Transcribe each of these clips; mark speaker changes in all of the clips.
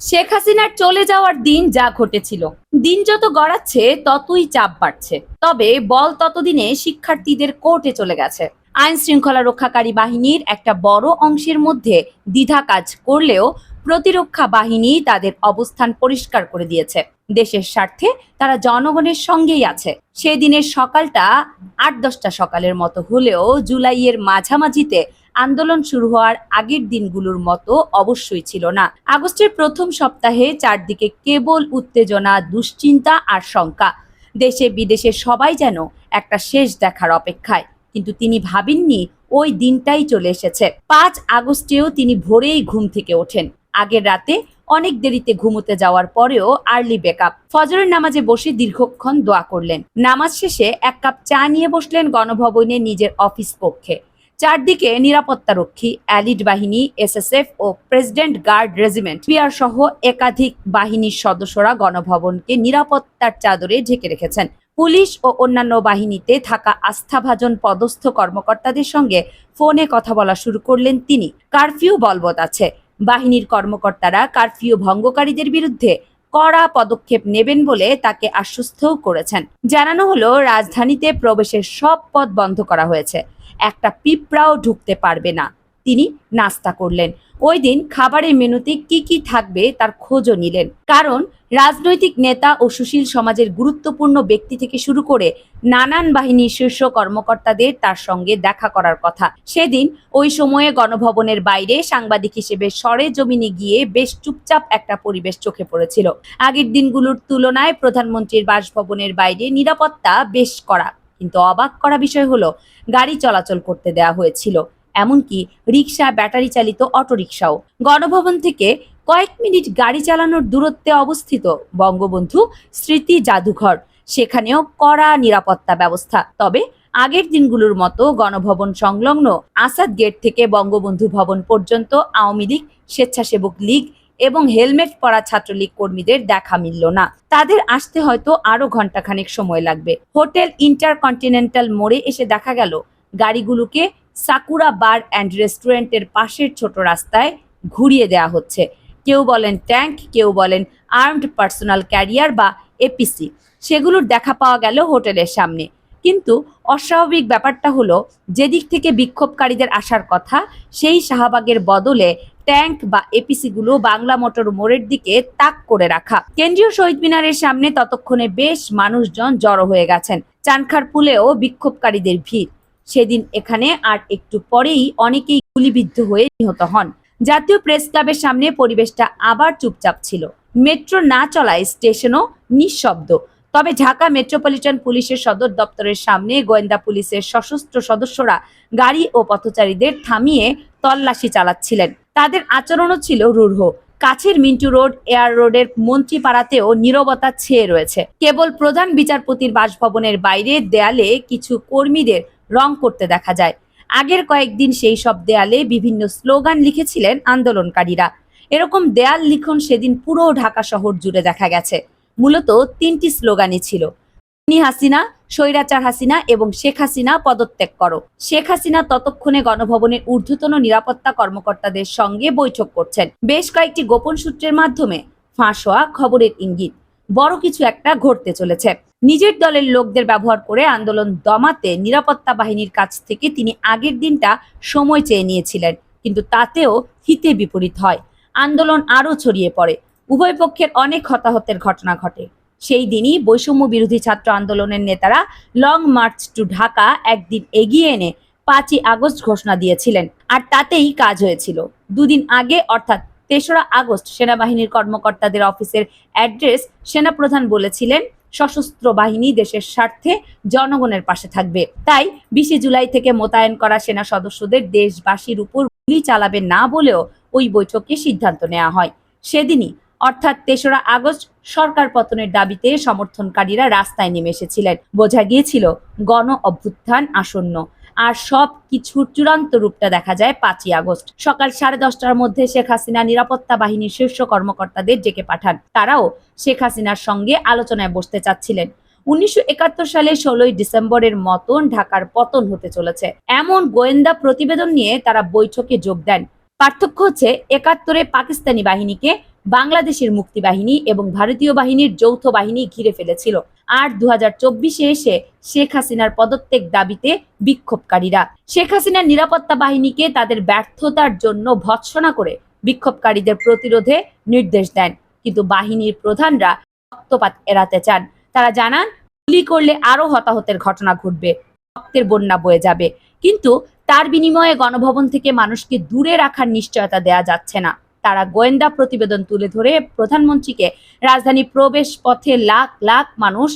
Speaker 1: শেখ হাসিনার চলে যাওয়ার দিন যা ঘটেছিল। দিন যত গড়াচ্ছে, ততই চাপ বাড়ছে। তবে বল ততদিনে শিক্ষার্থীদের কোর্টে চলে গেছে। আইন শৃঙ্খলা রক্ষাকারী বাহিনীর একটা বড় অংশের মধ্যে দ্বিধা কাজ করলেও প্রতিরক্ষা বাহিনী তাদের অবস্থান পরিষ্কার করে দিয়েছে। দেশের স্বার্থে তারা জনগণের সঙ্গেই আছে। সেদিনের সকালটা আট দশটা সকালের মতো হলেও জুলাইয়ের মাঝামাঝিতে আন্দোলন শুরু হওয়ার আগের দিনগুলোর মতো অবশ্যই ছিল না। আগস্টের প্রথম সপ্তাহে চারদিকে কেবল উত্তেজনা, দুশ্চিন্তা আর শঙ্কা। দেশে বিদেশে সবাই যেন একটা শেষ দেখার অপেক্ষায়। কিন্তু তিনি ভাবেননি ওই দিনটাই চলে এসেছে। পাঁচ আগস্টেও তিনি ভোরেই ঘুম থেকে ওঠেন। আগের রাতে অনেক দেরিতে ঘুমোতে যাওয়ার পরেও আর্লি বেকআপ ফজরের নামাজে বসে দীর্ঘক্ষণ দোয়া করলেন। নামাজ শেষে এক কাপ চা নিয়ে বসলেন গণভবনে নিজের অফিস কক্ষে চারদিকে নিরাপত্তারক্ষী, অ্যালিড বাহিনী, এসএসএফ ও president guard regiment. B R সহ একাধিক বাহিনীর সদস্যরা গণভবনকে নিরাপত্তার চাদরে ঢেকে রেখেছেন। পুলিশ ও অন্যান্য বাহিনীতে থাকা আস্থাভাজন পদস্থ কর্মকর্তাদের সঙ্গে ফোনে কথা বলা শুরু করলেন তিনি। কারফিউ বলবৎ আছে। বাহিনীর কর্মকর্তারা কারফিউ ভঙ্গকারীদের বিরুদ্ধে কড়া পদক্ষেপ নেবেন বলে তাকে আশ্বস্তও করেছেন। জানানো হলো, রাজধানীতে প্রবেশের সব পথ বন্ধ করা হয়েছে। একটা পিঁপড়াও ঢুকতে পারবে না। তিনি নাস্তা করলেন। ওই দিন খাবারের মেনুতে কি কি থাকবে তার খোঁজও নিলেন। কারণ রাজনৈতিক নেতা ও সুশীল সমাজের গুরুত্বপূর্ণ ব্যক্তি থেকে শুরু করে নানান বাহিনীর শীর্ষ কর্মকর্তাদের তার সঙ্গে দেখা করার কথা। সেদিন ওই সময়ে গণভবনের বাইরে সাংবাদিক হিসেবে সরে জমিনে গিয়ে বেশ চুপচাপ একটা পরিবেশ চোখে পড়েছিল। আগের দিনগুলোর তুলনায় প্রধানমন্ত্রীর বাসভবনের বাইরে নিরাপত্তা বেশ করা কিন্তু অবাক করা বিষয় হলো, গাড়ি চলাচল করতে দেওয়া হয়েছিল। এমনকি রিক্সা ব্যাটারি চালিত অটোরিকশাও। গণভবন থেকে কয়েক মিনিট গাড়ি চালানোর দূরত্বে অবস্থিত বঙ্গবন্ধু স্মৃতি জাদুঘর। সেখানেও কড়া নিরাপত্তা ব্যবস্থা। তবে আগের দিনগুলোর মতো গণভবন সংলগ্ন আসাদ গেট থেকে বঙ্গবন্ধু ভবন পর্যন্ত আওয়ামী লীগ স্বেচ্ছাসেবক লীগ এবং হেলমেট পরা ছাত্রলীগ কর্মীদের দেখা মিলল না। তাদের আসতে হয়তো আরও ঘন্টাখানেক সময় লাগবে। হোটেল ইন্টারকন্টিনেন্টাল মোড়ে এসে দেখা গেল, গাড়িগুলোকে সাকুরা বার অ্যান্ড রেস্টুরেন্টের পাশের ছোট রাস্তায় ঘুরিয়ে দেওয়া হচ্ছে। কেউ বলেন ট্যাঙ্ক, কেউ বলেন আর্মড পার্সোনাল ক্যারিয়ার বা এপিসি সেগুলোর দেখা পাওয়া গেল হোটেলের সামনে। কিন্তু অস্বাভাবিক ব্যাপারটা হলো, যেদিক থেকে বিক্ষোভকারীদের আসার কথা, সেই শাহবাগের বদলে ট্যাঙ্ক বা এপিসিগুলো বাংলা মোটর মোড়ের দিকে তাক করে রাখা। কেন্দ্রীয় শহীদ মিনারের সামনে ততক্ষণে বেশ মানুষজন জড়ো হয়ে গেছেন। চানখার পুলেও বিক্ষোভকারীদের ভিড়। সেদিন এখানে আর একটু পরেই অনেকেই গুলিবিদ্ধ হয়ে নিহত হন। জাতীয় প্রেস ক্লাবের সামনে পরিবেশটা আবার চুপচাপ ছিল। মেট্রো না চলায় স্টেশনও নিঃশব্দ। তবে ঢাকা মেট্রোপলিটন পুলিশের সদর দপ্তরের সামনে গোয়েন্দা পুলিশের সশস্ত্র সদস্যরা গাড়ি ও পথচারীদের থামিয়ে তল্লাশি চালাচ্ছিলেন। তাদের আচরণও ছিল রূঢ়। কাছের মিন্টু রোড, এয়ার রোডের মন্ত্রীপাড়াতেও নীরবতা ছেয়ে রয়েছে। কেবল প্রধান বিচারপতির বাসভবনের বাইরে দেয়ালে কিছু কর্মীদের রং করতে দেখা যায়। আগের কয়েকদিন সেই সব দেয়ালে বিভিন্ন স্লোগান লিখেছিলেন আন্দোলনকারীরা। এরকম দেয়াল লিখন সেদিন পুরো ঢাকা শহর জুড়ে দেখা গেছে। মূলত তিনটি স্লোগানই ছিল। তিনি হাসিনা স্বৈরাচার হাসিনা এবং শেখ হাসিনা পদত্যাগ করো। শেখ হাসিনা ততক্ষণে গণভবনের ঊর্ধ্বতন নিরাপত্তা কর্মকর্তাদের সঙ্গে বৈঠক করছেন। বেশ কয়েকটি গোপন সূত্রের মাধ্যমে ফাঁস হওয়া খবরের ইঙ্গিত। বড় কিছু একটা ঘটতে চলেছে। নিজের দলের লোকদের ব্যবহার করে আন্দোলন দমাতে নিরাপত্তা বাহিনীর কাছ থেকে তিনি আগের দিনটা সময় চেয়ে নিয়েছিলেন, কিন্তু তাতেও হিতে বিপরীত হয়। আন্দোলন আরও ছড়িয়ে পড়ে। উভয় পক্ষের অনেক হতাহতের ঘটনা ঘটে। সেই দিনই বৈষম্য বিরোধী ছাত্র আন্দোলনের নেতারা লং মার্চ টু ঢাকা একদিন এগিয়ে এনে পাঁচই আগস্ট ঘোষণা দিয়েছিলেন। আর তাতেই কাজ হয়েছিল। দুদিন আগে, অর্থাৎ তেসরা আগস্ট, সেনাবাহিনীর কর্মকর্তাদের অফিসের অ্যাড্রেস সেনাপ্রধান বলেছিলেন, সশস্ত্র বাহিনী দেশের স্বার্থে জনগণের পাশে থাকবে। তাই বিশে জুলাই থেকে মোতায়েন করা সেনা সদস্যদের দেশবাসীর উপর গুলি চালাবে না বলেও ওই বৈঠকে সিদ্ধান্ত নেওয়া হয়। সেদিনই অর্থাৎ তেসরা আগস্ট সরকার পতনের দাবিতে সমর্থনকারীরা রাস্তায় নেমে এসেছিলেন। বোঝা গিয়েছিল গণ অভ্যুত্থান আসন্ন। আর সব কিছুর চূড়ান্ত রূপটা দেখা যায় পাঁচই আগস্ট। সকাল সাড়ে দশটার মধ্যে শেখ হাসিনা নিরাপত্তা বাহিনীর শীর্ষ কর্মকর্তাদের ডেকে পাঠান। তারাও শেখ হাসিনার সঙ্গে আলোচনায় বসতে চাচ্ছিলেন। উনিশশো একাত্তর সালে ষোলোই ডিসেম্বরের মতন ঢাকার পতন হতে চলেছে। এমন গোয়েন্দা প্রতিবেদন নিয়ে তারা বৈঠকে যোগ দেন। পার্থক্য হচ্ছে একাত্তরে পাকিস্তানি বাহিনীকে বাংলাদেশের মুক্তি বাহিনী এবং ভারতীয় বাহিনীর যৌথ বাহিনী ঘিরে ফেলেছিল। আর দু এসে শেখ হাসিনার পদত্যাগ দাবিতে বিক্ষোভকারীরা। শেখ হাসিনার নিরাপত্তা বাহিনীকে তাদের ব্যর্থতার জন্য ভৎসনা করে বিক্ষোভকারীদের প্রতিরোধে নির্দেশ দেন। কিন্তু বাহিনীর প্রধানরা রক্তপাত এড়াতে চান। তারা জানান, গুলি করলে আরও হতাহতের ঘটনা ঘটবে। রক্তের বন্যা বয়ে যাবে। কিন্তু তার বিনিময়ে গণভবন থেকে মানুষকে দূরে রাখার নিশ্চয়তা দেয়া যাচ্ছে না। তারা গোয়েন্দা প্রতিবেদন তুলে ধরে প্রধানমন্ত্রীকে রাজধানী প্রবেশ পথে লাখ লাখ মানুষ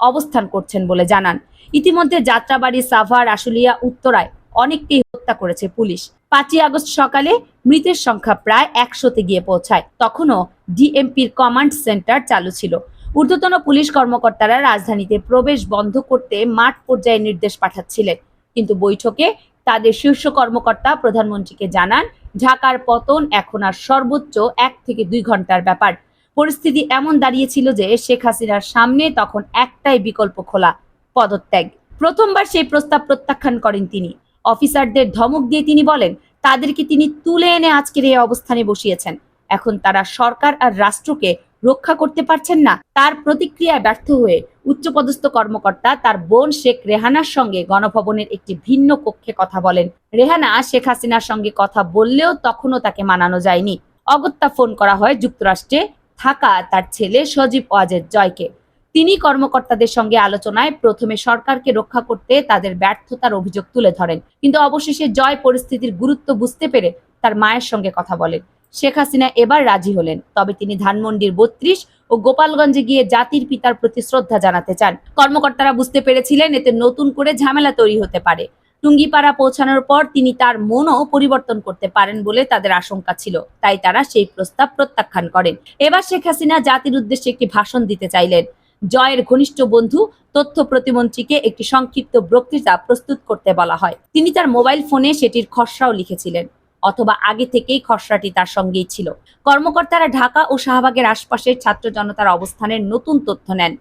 Speaker 1: অবস্থান করছেন বলে জানান। ইতিমধ্যে যাত্রাবাড়ি, সাভার, আশুলিয়া, উত্তরায় অনেককেই হত্যা করেছে পুলিশ। পাঁচই আগস্ট সকালে মৃতের সংখ্যা প্রায় একশোতে গিয়ে পৌঁছায়। তখনও ডিএমপির কমান্ড সেন্টার চালু ছিল। ঊর্ধ্বতন পুলিশ কর্মকর্তারা রাজধানীতে প্রবেশ বন্ধ করতে মাঠ পর্যায়ে নির্দেশ পাঠাচ্ছিলেন। কিন্তু বৈঠকে তাদের শীর্ষ কর্মকর্তা প্রধানমন্ত্রীকে জানান, ঢাকার পতন এখন আর সর্বোচ্চ এক থেকে দুই ঘণ্টার ব্যাপার। পরিস্থিতি এমন দাঁড়িয়েছিল যে শেখ হাসিনার সামনে তখন একটাই বিকল্প খোলা, পদত্যাগ। প্রথমবার সেই প্রস্তাব প্রত্যাখ্যান করেন তিনি। অফিসারদের ধমক দিয়ে তিনি বলেন, তাদেরকে তিনি তুলে এনে আজকের এই অবস্থানে বসিয়েছেন। এখন তারা সরকার আর রাষ্ট্রকে রক্ষা করতে পারছেন না, তার প্রতিক্রিয়ায় ব্যর্থ হয়ে উচ্চপদস্থ কর্মকর্তা তার বোন শেখ রেহানার সঙ্গে গণভবনের একটি ভিন্ন কক্ষে কথা বলেন। রেহানা শেখ হাসিনার সঙ্গে কথা বললেও তখনও তাকে মানানো যায়নি। অগত্যা ফোন করা হয় যুক্তরাষ্ট্রে থাকা তার ছেলে সজীব ওয়াজেদ জয়কে। তিনি কর্মকর্তাদের সঙ্গে আলোচনায় প্রথমে সরকারকে রক্ষা করতে তাদের ব্যর্থতার অভিযোগ তুলে ধরেন, কিন্তু অবশেষে জয় পরিস্থিতির গুরুত্ব বুঝতে পেরে তার মায়ের সঙ্গে কথা বলেন। শেখ হাসিনা এবার রাজি হলেন। তবে তিনি ধানমন্ডির বত্রিশ ও গোপালগঞ্জে গিয়ে জাতির পিতার প্রতি শ্রদ্ধা জানাতে চান। কর্মকর্তারা বুঝতে পেরেছিলেন এতে নতুন করে ঝামেলা তৈরি হতে পারে। টুঙ্গিপাড়া পৌঁছানোর পর তিনি তার মনও পরিবর্তন করতে পারেন বলে তাদের আশঙ্কা ছিল। তাই তারা সেই প্রস্তাব প্রত্যাখ্যান করেন। এবার শেখ হাসিনা জাতির উদ্দেশ্যে একটি ভাষণ দিতে চাইলেন। জয়ের ঘনিষ্ঠ বন্ধু, তথ্য প্রতিমন্ত্রীকে একটি সংক্ষিপ্ত বক্তৃতা প্রস্তুত করতে বলা হয়। তিনি তার মোবাইল ফোনে সেটির খসড়াও লিখেছিলেন। অথবা আগে থেকেই খসড়াটি তার সঙ্গেই ছিল। কর্মকর্তারা ঢাকা ও শাহবাগের আশপাশের ছাত্র জনতার অবস্থানের নতুন তথ্য নেন।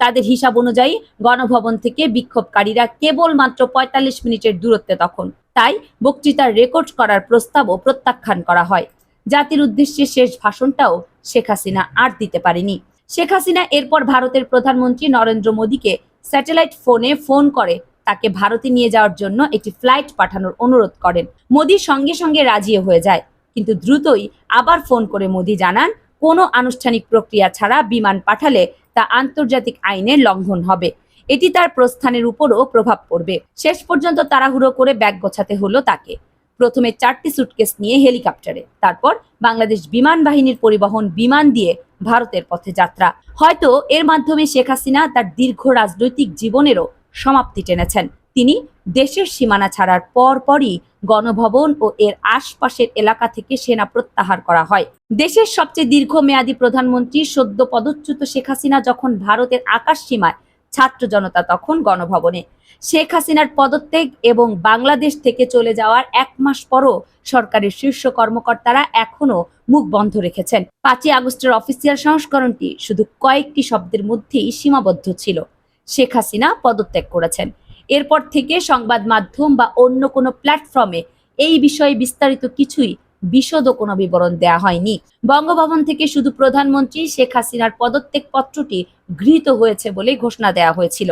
Speaker 1: তাদের হিসাব অনুযায়ী গণভবন থেকে বিক্ষোভকারীরা কেবলমাত্র পঁয়তাল্লিশ মিনিটের দূরত্বে তখন। তাই বক্তৃতার রেকর্ড করার প্রস্তাবও প্রত্যাখ্যান করা হয়। জাতির উদ্দেশ্যে শেষ ভাষণটাও শেখ হাসিনা আর দিতে পারেনি। শেখ হাসিনা এরপর ভারতের প্রধানমন্ত্রী নরেন্দ্র মোদীকে স্যাটেলাইট ফোনে ফোন করে তাকে ভারতে নিয়ে যাওয়ার জন্য একটি ফ্লাইট পাঠানোর অনুরোধ করেন। মোদী সঙ্গে সঙ্গে রাজি হয়ে যায়। কিন্তু দ্রুতই আবার ফোন করে মোদী জানান, কোনো আনুষ্ঠানিক প্রক্রিয়া ছাড়া বিমান পাঠালে তা আন্তর্জাতিক আইনের লঙ্ঘন হবে। এটি তার প্রস্থানের উপরও প্রভাব পড়বে। শেষ পর্যন্ত তাড়াহুড়ো করে ব্যাগ গোছাতে হলো তাকে। প্রথমে চারটি সুটকেস নিয়ে হেলিকপ্টারে, তারপর বাংলাদেশ বিমান বাহিনীর পরিবহন বিমান দিয়ে ভারতের পথে যাত্রা। হয়তো এর মাধ্যমে শেখ হাসিনা তার দীর্ঘ রাজনৈতিক জীবনেরও সমাপ্তি টেনেছেন। তিনি দেশের সীমানা ছাড়ার পর পরই গণভবন ও এর আশপাশের এলাকা থেকে সেনা প্রত্যাহার করা হয়। দেশের সবচেয়ে দীর্ঘমেয়াদী প্রধানমন্ত্রী সদ্য পদচ্যুত শেখ হাসিনা যখন ভারতের আকাশ সীমায়, ছাত্র জনতা তখন গণভবনে। শেখ হাসিনার পদত্যাগ এবং বাংলাদেশ থেকে চলে যাওয়ার এক মাস পরও সরকারের শীর্ষ কর্মকর্তারা এখনও মুখ বন্ধ রেখেছেন। পাঁচই আগস্টের অফিসিয়াল সংস্করণটি শুধু কয়েকটি শব্দের মধ্যেই সীমাবদ্ধ ছিল। শেখ হাসিনা পদত্যাগ করেছেন। এরপর থেকে সংবাদ মাধ্যম বা অন্য কোনো প্ল্যাটফর্মে এই বিষয়ে বিস্তারিত কিছুই বিশদ কোনো বিবরণ দেয়া হয়নি। বঙ্গভবন থেকে শুধু প্রধানমন্ত্রী শেখ হাসিনার পদত্যাগ পত্রটি গৃহীত হয়েছে বলে ঘোষণা দেয়া হয়েছিল।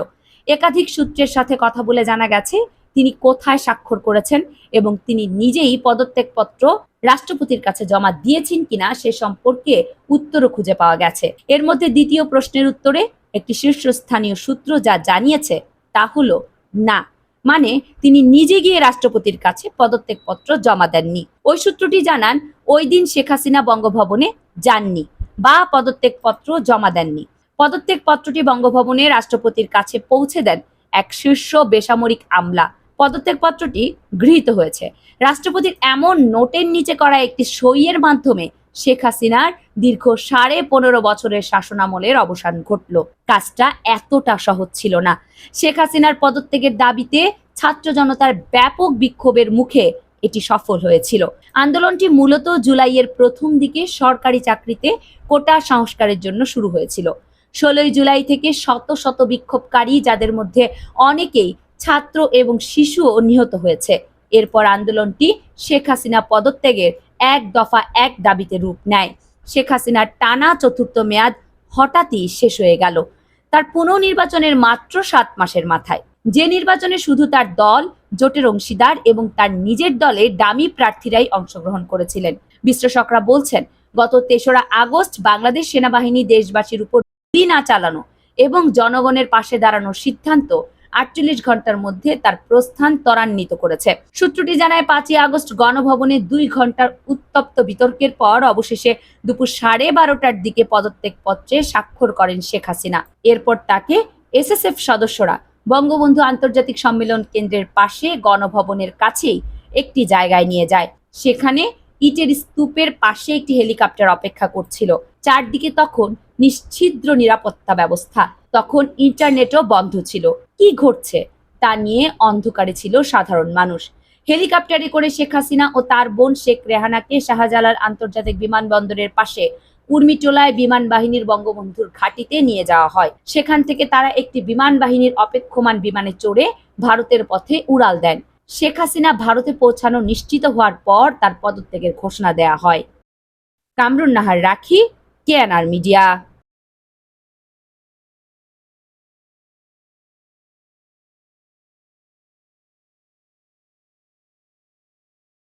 Speaker 1: একাধিক সূত্রের সাথে কথা বলে জানা গেছে তিনি কোথায় স্বাক্ষর করেছেন এবং তিনি নিজেই পদত্যাগপত্র রাষ্ট্রপতির কাছে জমা দিয়েছেন কিনা সে সম্পর্কে উত্তরও খুঁজে পাওয়া গেছে। এর মধ্যে দ্বিতীয় প্রশ্নের উত্তরে একটি শীর্ষস্থানীয় সূত্র যা জানিয়েছে তা হলো, না মানে তিনি নিজে গিয়ে রাষ্ট্রপতির কাছে পদত্যাগপত্র জমা দেননি। ওই সূত্রটি জানান, ওই দিন শেখ হাসিনা বঙ্গভবনে যাননি বা পদত্যাগপত্র জমা দেননি। পদত্যাগপত্রটি বঙ্গভবনে রাষ্ট্রপতির কাছে পৌঁছে দেন এক শীর্ষ বেসামরিক আমলা। পদত্যাগপত্রটি গৃহীত হয়েছে। রাষ্ট্রপতির এমন নোটের নিচে করা একটি সইয়ের মাধ্যমে শেখ হাসিনার দীর্ঘ সাড়ে পনেরো বছরের শাসনামলের অবসান ঘটল। কাজটা এতটা সহজ ছিল না। শেখ হাসিনার পদত্যাগের দাবিতে ছাত্র জনতার ব্যাপক বিক্ষোভের মুখে এটি সফল হয়েছিল। আন্দোলনটি মূলত জুলাইয়ের প্রথম দিকে সরকারি চাকরিতে কোটা সংস্কারের জন্য শুরু হয়েছিল। ষোলোই জুলাই থেকে শত শত বিক্ষোভকারী, যাদের মধ্যে অনেকেই ছাত্র এবং শিশুও নিহত হয়েছে। এরপর আন্দোলনটি শেখ হাসিনা পদত্যাগের এক দফা এক দাবিতে রূপ নেয়। শেখ হাসিনার টানা চতুর্থ মেয়াদ হঠাৎই শেষ হয়ে গেল। তার পুনর্নির্বাচনের মাত্র সাত মাসের মাথায়। যে নির্বাচনে শুধু তার দল, জোটের অংশীদার এবং তার নিজের দলে দামি প্রার্থীরাই অংশগ্রহণ করেছিলেন। বিশ্লেষকরা বলছেন, গত তেসরা আগস্ট বাংলাদেশ সেনাবাহিনী দেশবাসীর উপর গুলি না চালানো এবং জনগণের পাশে দাঁড়ানোর সিদ্ধান্ত আটচল্লিশ ঘণ্টার মধ্যে তার প্রস্থান ত্বরান্বিত করেছে। সূত্রটি জানায়, পাঁচই আগস্ট গণভবনে দুই ঘণ্টার উত্তপ্ত বিতর্কের পর অবশেষে দুপুর সাড়ে বারোটার দিকে পদত্যাগ পত্রে স্বাক্ষর করেন শেখ হাসিনা। এরপর তাকে এসএসএফ সদস্যরা বঙ্গবন্ধু আন্তর্জাতিক সম্মেলন কেন্দ্রের পাশে গণভবনের কাছেই একটি জায়গায় নিয়ে যায়। সেখানে ইটের স্তূপের পাশে একটি হেলিকপ্টার অপেক্ষা করছিল। চারদিকে তখন নিশ্ছিদ্র নিরাপত্তা ব্যবস্থা। তখন ইন্টারনেটও বন্ধ ছিল। কি ঘটছে? তা নিয়ে অন্ধকারে ছিল সাধারণ মানুষ। হেলিকপ্টারে করে শেখ হাসিনা ও তার বোন শেখ রেহানাকে শাহজালাল আন্তর্জাতিক বিমানবন্দরের পাশে কুর্মিটোলায় বিমান বাহিনীর বঙ্গবন্ধুর ঘাঁটিতে নিয়ে যাওয়া হয়। সেখান থেকে তারা একটি বিমান বাহিনীর অপেক্ষমান বিমানে চড়ে ভারতের পথে উড়াল দেন। শেখ হাসিনা ভারতে পৌঁছানো নিশ্চিত হওয়ার পর তার পদত্যাগের ঘোষণা দেয়া হয়। কামরুন নাহার রাখি কেএনআর মিডিয়া।